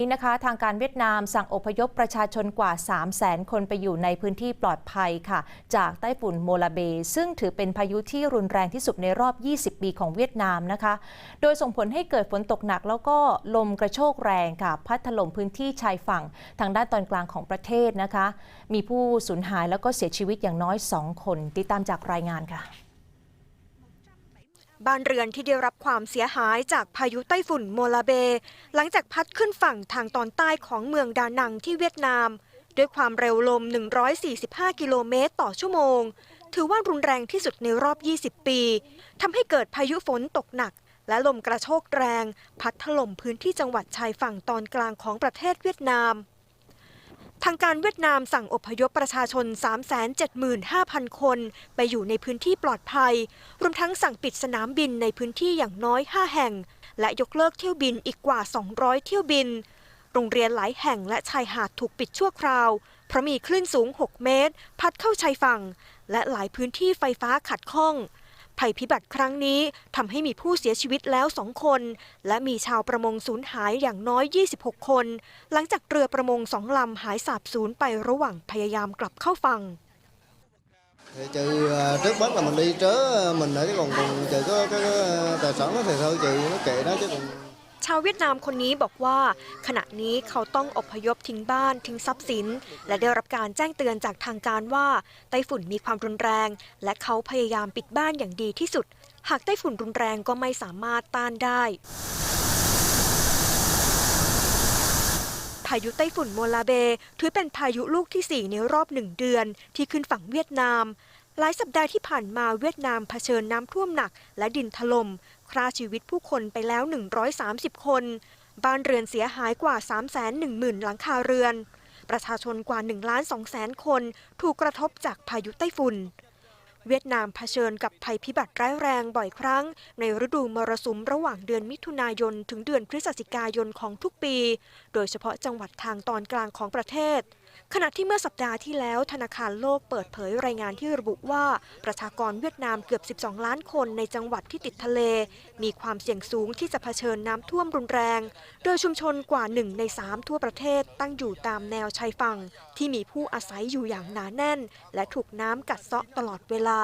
นี้นะคะทางการเวียดนามสั่งอพยพประชาชนกว่า 3 0 0แสนคนไปอยู่ในพื้นที่ปลอดภัยค่ะ จากไต้ฝุ่นโมลาเบ ซึ่งถือเป็นพายุที่รุนแรงที่สุดในรอบ 20 ปีของเวียดนามนะคะ โดยส่งผลให้เกิดฝนตกหนักแล้วก็ลมกระโชกแรงค่ะ พัดถล่มพื้นที่ชายฝั่งทางด้านตอนกลางของประเทศนะคะ มีผู้สูญหายแล้วก็เสียชีวิตอย่างน้อย 2 คน ติดตามจากรายงานค่ะ บ้านเรือนที่ได้รับความเสียหายจากพายุไต้ฝุ่นโมลาเบ หลังจากพัดขึ้นฝั่งทางตอนใต้ของเมืองดานังที่เวียดนาม ด้วยความเร็วลม 145 กิโลเมตรต่อชั่วโมง ถือว่ารุนแรงที่สุดในรอบ 20 ปีทำให้เกิดพายุฝนตกหนัก และลมกระโชกแรง พัดถล่มพื้นที่จังหวัดชายฝั่งตอนกลางของประเทศเวียดนาม ทางการเวียดนามสั่งอพยพประชาชน 375,000 คน ไปอยู่ในพื้นที่ปลอดภัย รวมทั้งสั่งปิดสนามบินในพื้นที่อย่างน้อย 5 แห่ง และยกเลิกเที่ยวบินอีกกว่า 200 เที่ยวบิน โรงเรียนหลายแห่งและชายหาดถูกปิดชั่วคราว เพราะมีคลื่นสูง 6 เมตร พัดเข้าชายฝั่ง และหลายพื้นที่ไฟฟ้าขัดข้อง ภัยพิบัติครั้งนี้ทำให้มีผู้เสียชีวิตแล้วสองคน และมีชาวประมงสูญหายอย่างน้อย 26 คน หลังจากเรือประมงสองลำหายสาบสูญไประหว่างพยายามกลับเข้าฝั่ง trừ trước mắt là mình đi trớ mình ở chứ còn còn trừ có cái tài sản đó thì thôi trừ nó kệ đó chứ còn ชาวเวียดนามคนนี้บอกว่า ขณะนี้เขาต้องอพยพทิ้งบ้านทิ้งทรัพย์สิน และได้รับการแจ้งเตือนจากทางการว่าไต้ฝุ่นมีความรุนแรง และเขาพยายามปิดบ้านอย่างดีที่สุด หากไต้ฝุ่นรุนแรงก็ไม่สามารถต้านได้พายุไต้ฝุ่นโมลาเบ ถือเป็นพายุลูกที่ 4 ในรอบหนึ่งเดือนที่ขึ้นฝั่งเวียดนาม หลายสัปดาห์ที่ผ่านมาเวียดนามเผชิญน้ำท่วมหนักและดินถล่ม ฆ่าชีวิตผู้คนไปแล้ว 130 คน บ้านเรือนเสียหายกว่า 310,000 หลังคาเรือน ประชาชนกว่า1ล้าน2แสนคน ถูกกระทบจากพายุไต้ฝุ่น เวียดนามเผชิญกับภัยพิบัติร้ายแรงบ่อยครั้ง ในฤดูมรสุมระหว่างเดือนมิถุนายนถึงเดือนพฤศจิกายนของทุกปี โดยเฉพาะจังหวัดทางตอนกลางของประเทศ ขณะที่เมื่อสัปดาห์ที่แล้วธนาคารโลกเปิดเผยรายงานที่ระบุว่า ประชากรเวียดนามเกือบ 12 ล้านคนในจังหวัดที่ติดทะเล มีความเสี่ยงสูงที่จะเผชิญน้ำท่วมรุนแรง โดยชุมชนกว่าหนึ่งในสามทั่วประเทศตั้งอยู่ตามแนวชายฝั่ง ที่มีผู้อาศัยอยู่อย่างหนาแน่น และถูกน้ำกัดเซาะตลอดเวลา